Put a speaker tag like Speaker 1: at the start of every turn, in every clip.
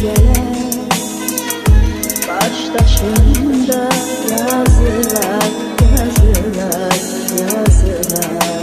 Speaker 1: gelen Baş taşında yazılar, yazılar, yazılar.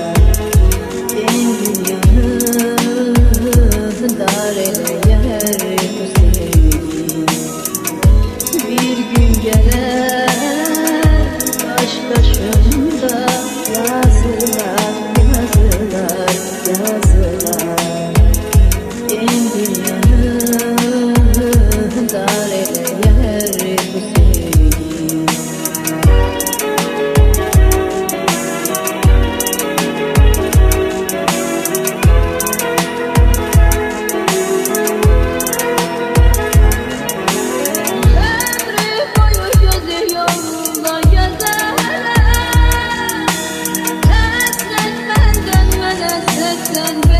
Speaker 1: good to.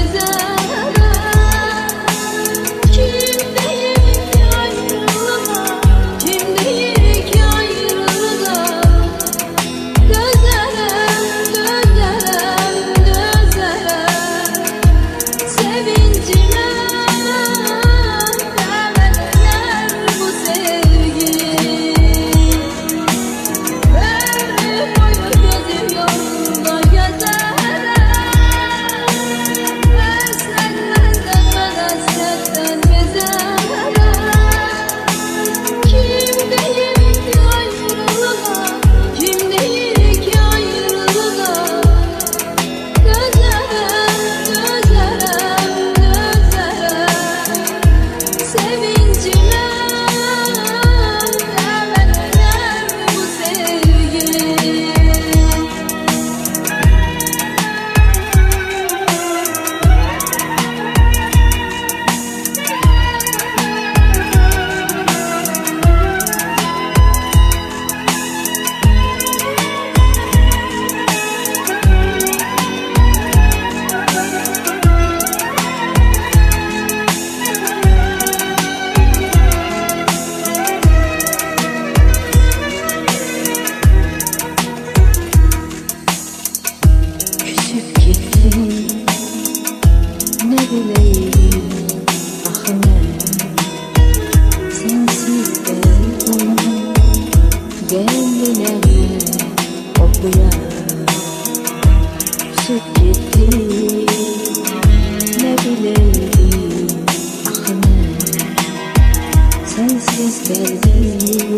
Speaker 1: Sensiz derdimi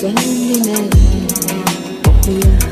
Speaker 1: Kendime okuya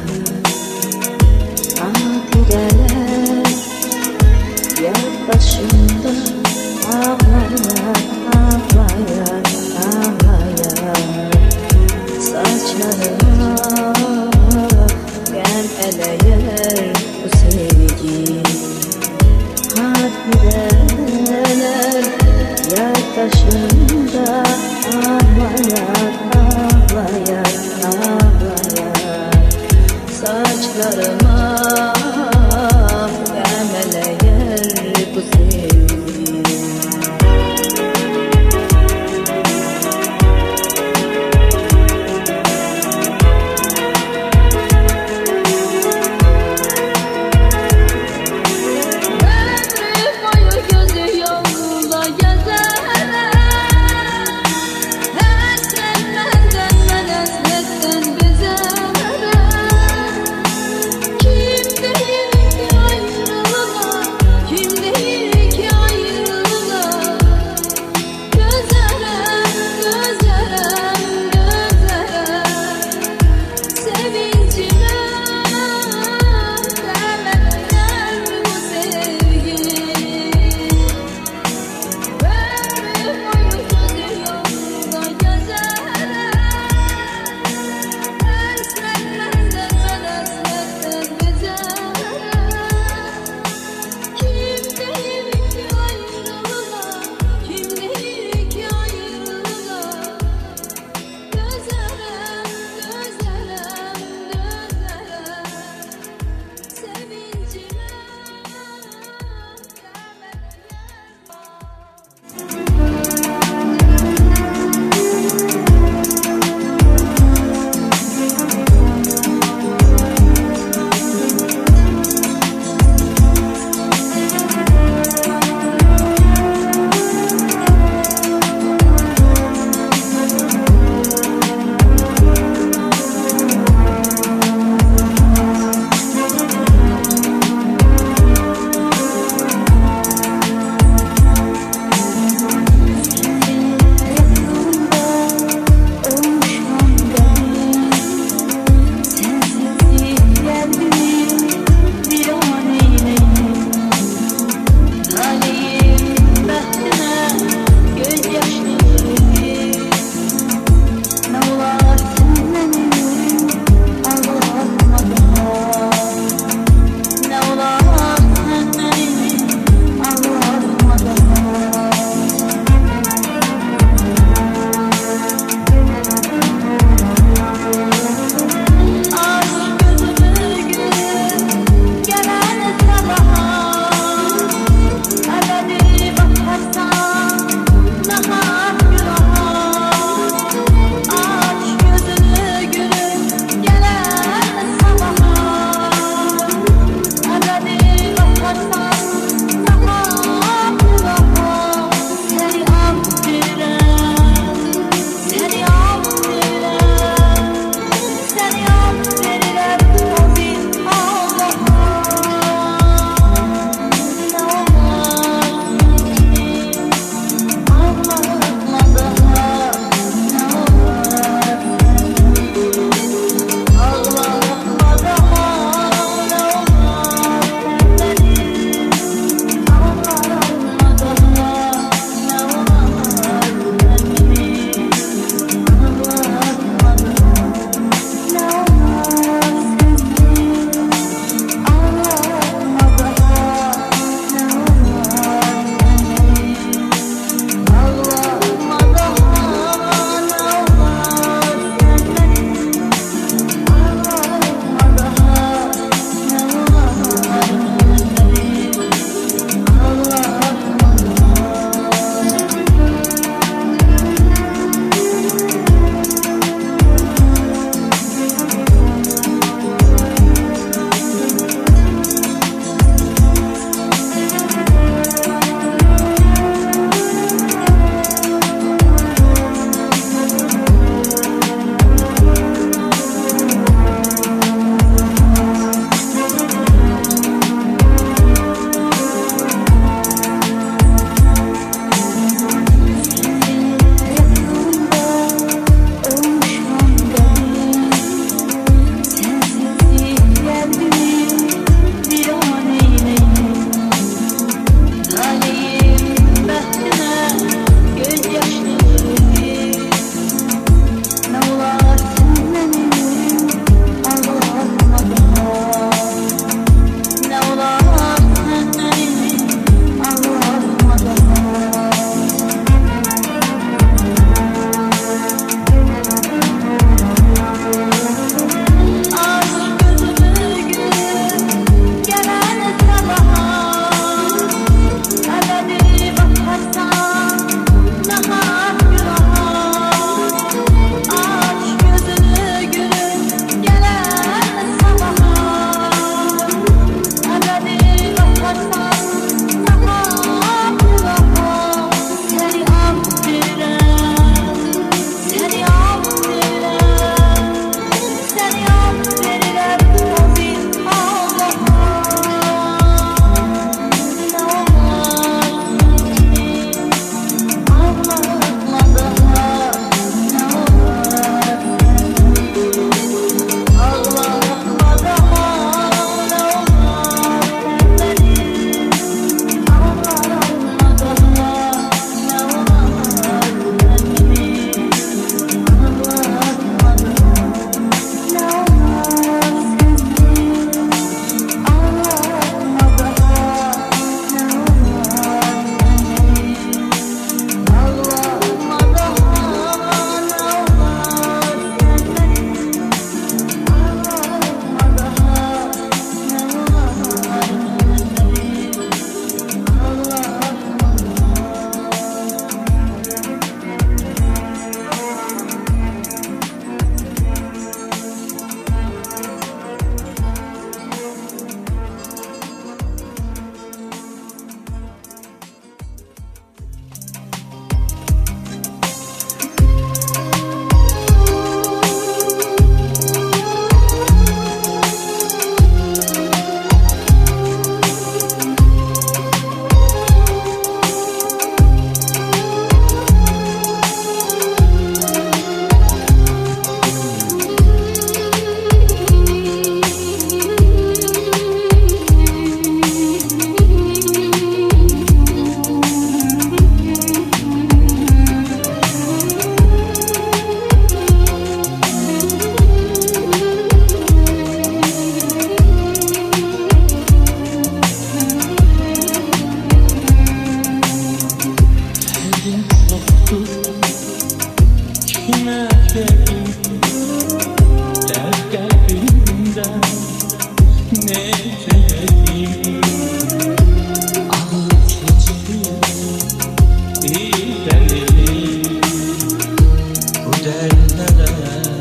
Speaker 1: ellere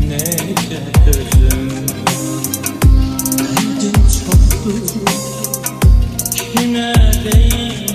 Speaker 2: neyle ölüm kime değil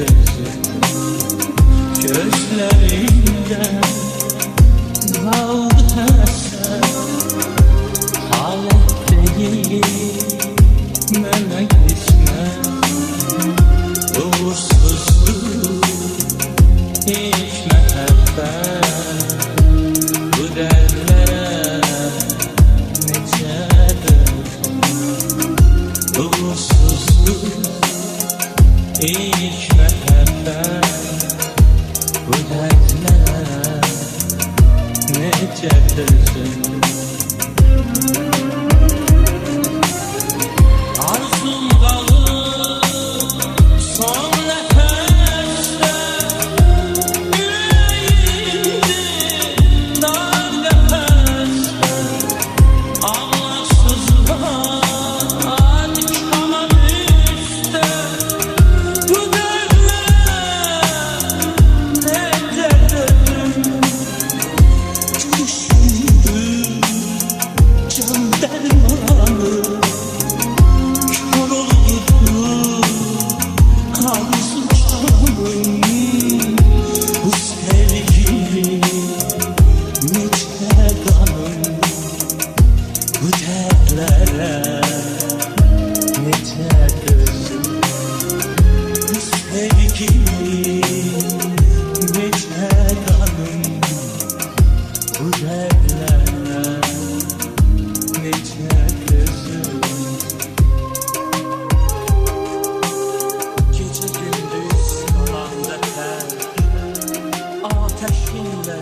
Speaker 2: sesi Gözlerinde kaldı hesap Halet değil melek ismet Bu derlere nece dönüşüm Uğursuzluk gerçekte taşıyla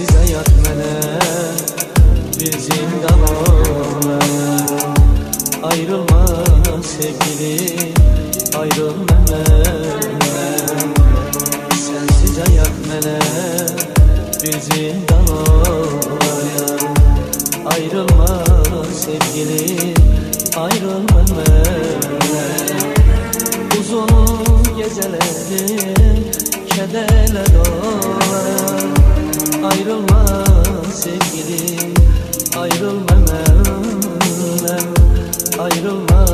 Speaker 2: sensiz hayat mene Bir zindan olma Ayrılma sevgili Ayrılma Sensiz
Speaker 3: hayat mene Bir zindan olma Ayrılma sevgili Ayrılma Uzun geceleri Kederle dolu sevgilim Ayrılma melem Ayrılma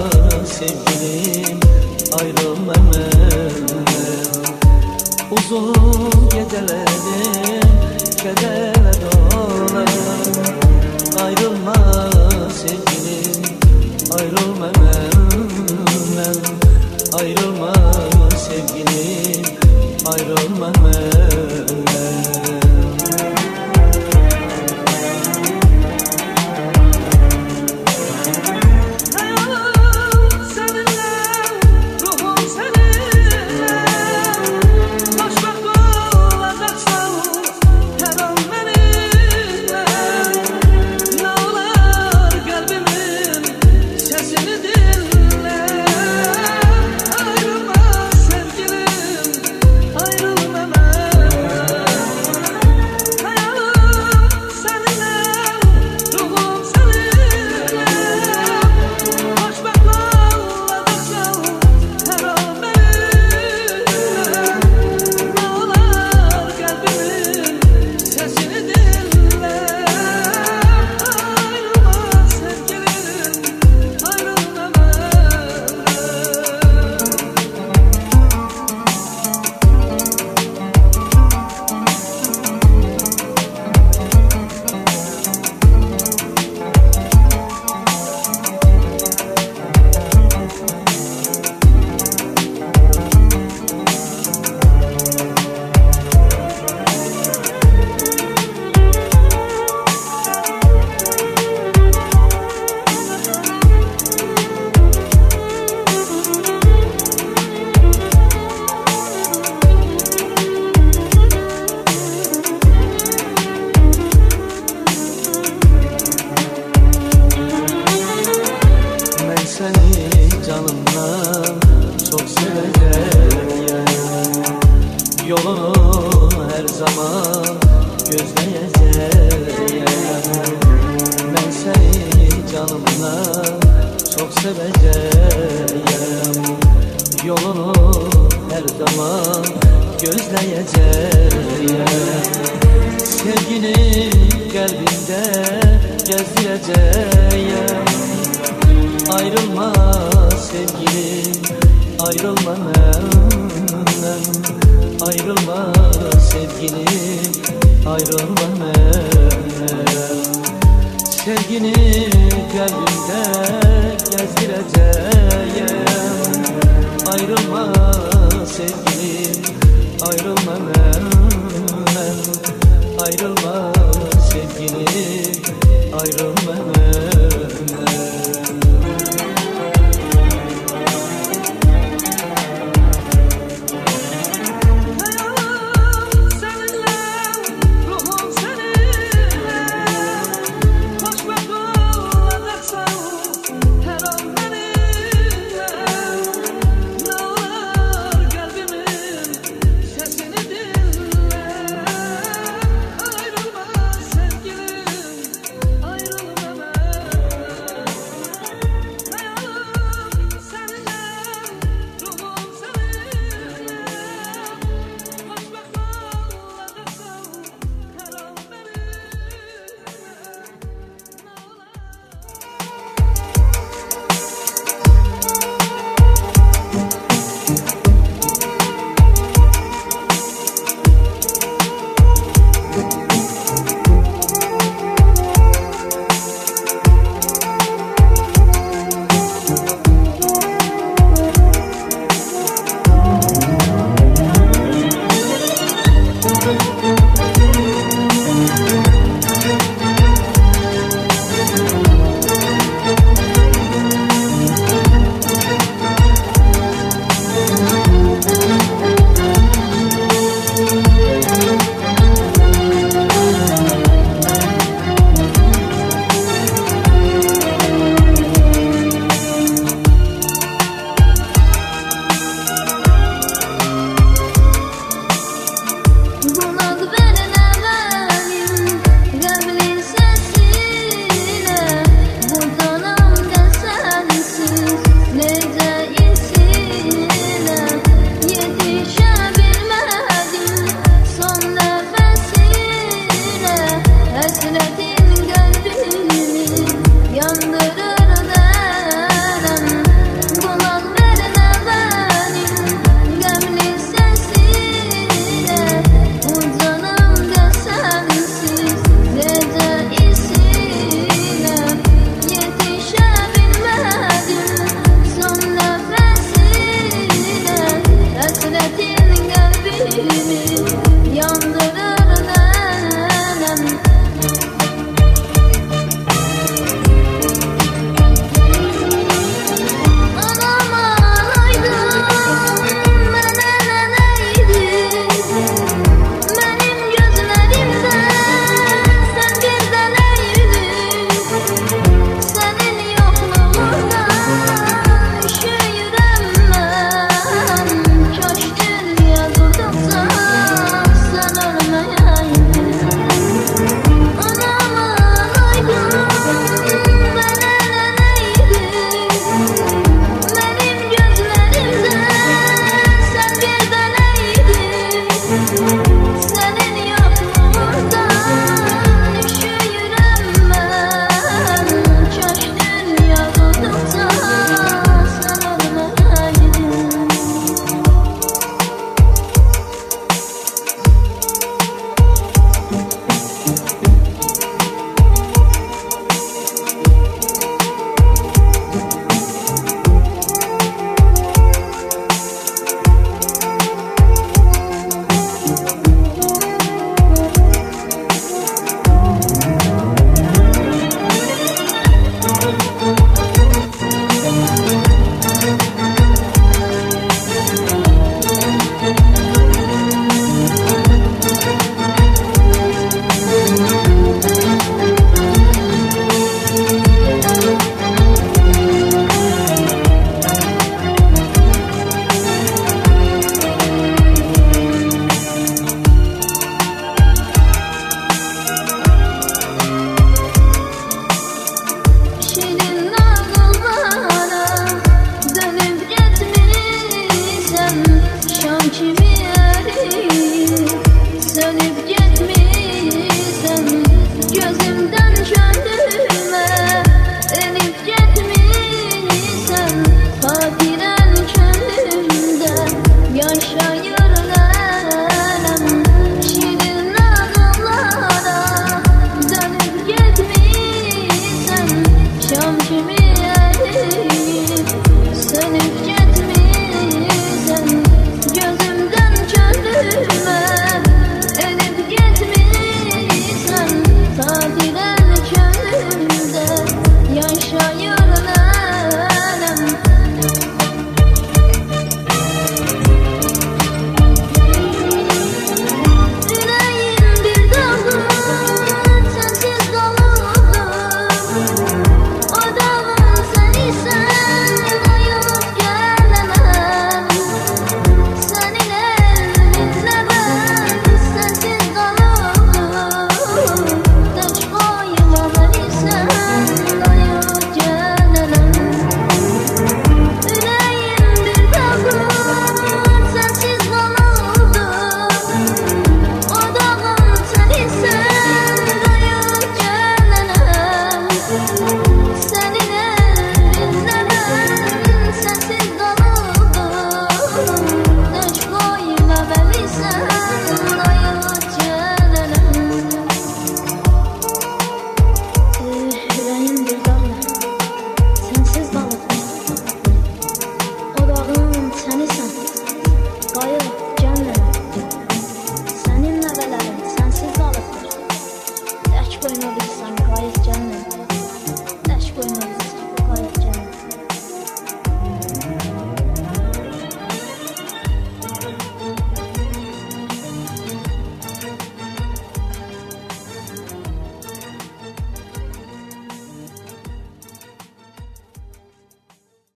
Speaker 3: sevgilim Ayrılma melem Uzun gecelerim Kederle dolar Ayrılma sevgilim Ayrılma melem Ayrılma sevgilim Ayrılma melem gözleyeceğim Ben seni canımdan çok seveceğim. Yolunu her zaman gözleyeceğim. Sevgini kalbimde gezdireceğim. Ayrılma sevgilim Ayrılma memnun Ayrılma sevgilim ayrılma Sevgini kalbimde gezdireceğim. Ayrılma sevgilim ayrılma ben. Ayrılma sevgilim ayrılma.